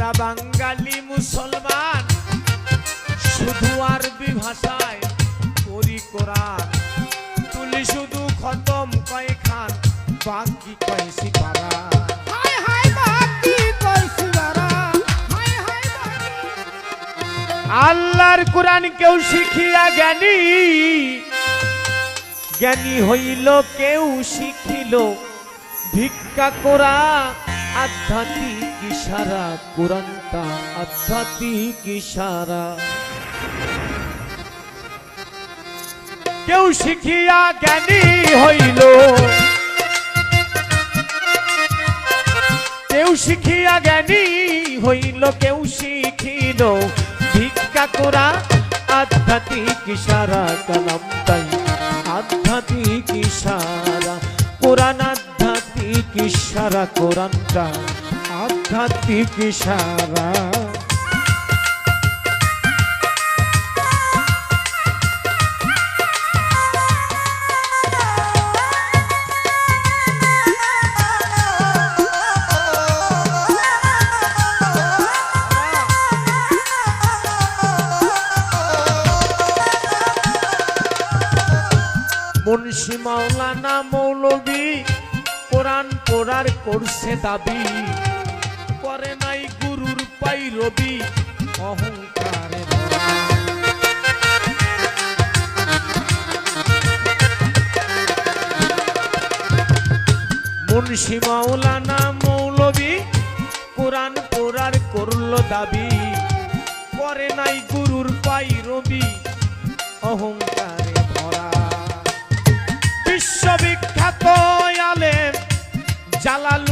আমরা বাঙালি মুসলমান। শুধু আরবি ভাষায় করি কোরআন তুলি শুধু খতম কয় খান বাকি কয় সিপারা আল্লাহর কোরআন কেউ শিখিয়া জ্ঞানী। জ্ঞানী হইল কেউ শিখিল ভিক্ষা করা। আধ্যাত্মিক ইশারা কোরআনটা আধ্যাত্মিক ইশারা। কেউ শিখিয়া জ্ঞানী হইল। কেউ শিখিয়া জ্ঞানী হইল, কেউ শিখিল। ভিক্ষা করা আধ্যাত্মিক ইশারা কালাম তাই আধ্যাত্মিক ইশারা। কোরআন ইশারা কোরআনটা আধ্যাত্মিক ইশারা। মুন্সি মাওলানা মৌলবী কোরআন পড়ার করছে দাবি। করে নাই গুরুর পাই রবি। অহংকারে। মুন্সি মাওলানা মৌলবী কোরআন পড়ার করল দাবি। করে নাই গুরুর পাই রবি। অহংকারে Xalalu.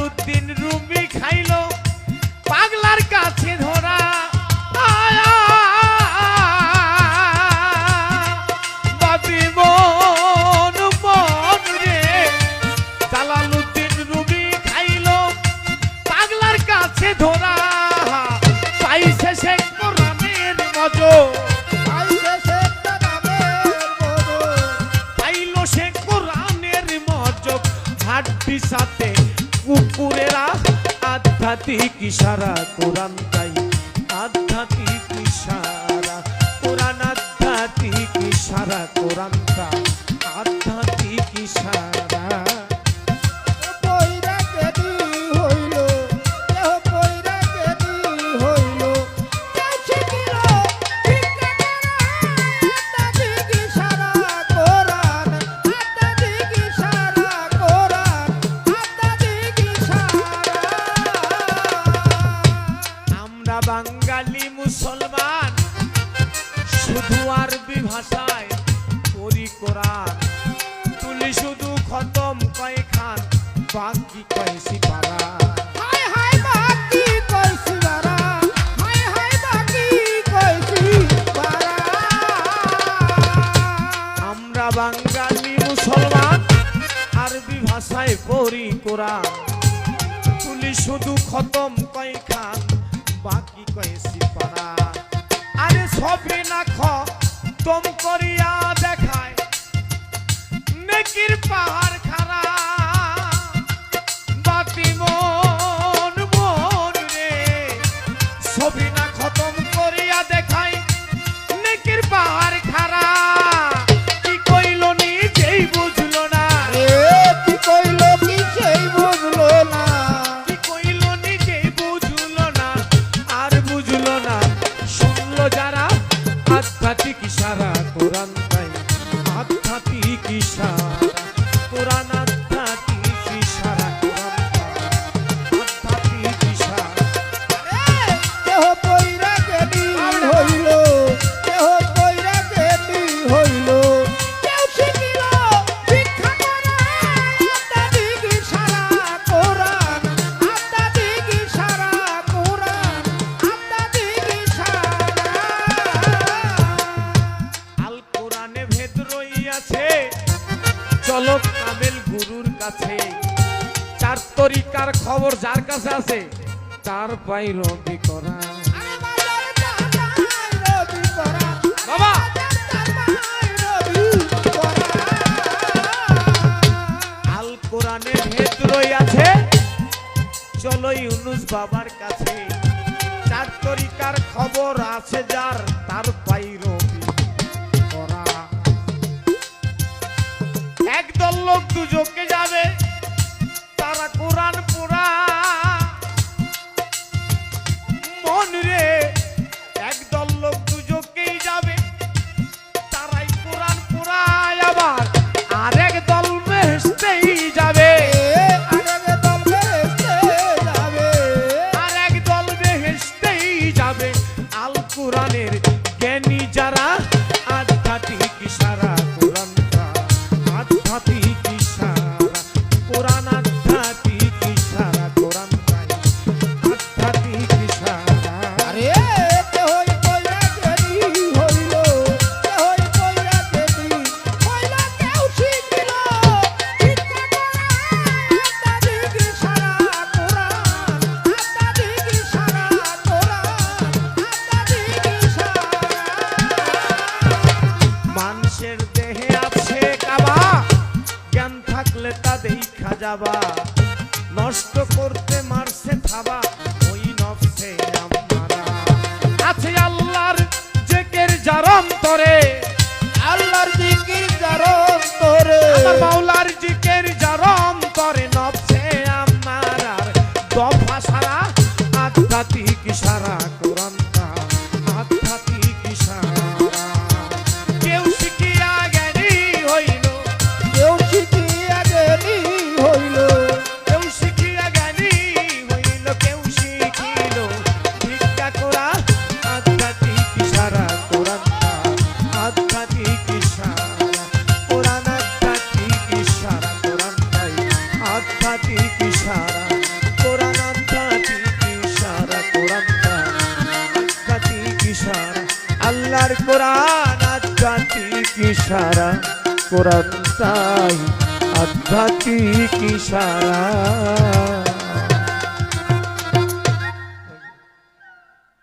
ইশারা কোরআন তাই। আধ্যাত্মিক ইশারা কোরআন আধ্যাত্মিক ইশারা কোরআন মুসলমান শুধু আরবি ভাষায় করি কোরআন। তুলি শুধু খতম কয় খান বাকি কয় সিপারা। আমরা বাঙালি মুসলমান আরবি ভাষায় পড়ি কোরআন। তুলি শুধু খতম কয় খান বাকি কয়েছি সিপারা আরে সবে না খ দম করিয়া দেখায়। নেকির পাহাড় চলো কামেল গুরুর কাছে। চার তরিকার খবর যার কাছে আছে, তার পাই রবি করা। বাবার কাছে। চার তরিকার খবর আছে যার, তার পাইরো লোক দুজকে যাবে তারা কোরআন পুরা দাবা নষ্ট করতে মারছে থাবা ওই নফসে আমারা। আছে আল্লাহর জেকের যার অন্তরে। আল্লাহর জিকির যার অন্তরে। আমার মাওলার জিকির ইশারা কোরআন তাই আধ্যাত্মিক ইশারা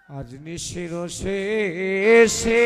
আজ নিশির শেষে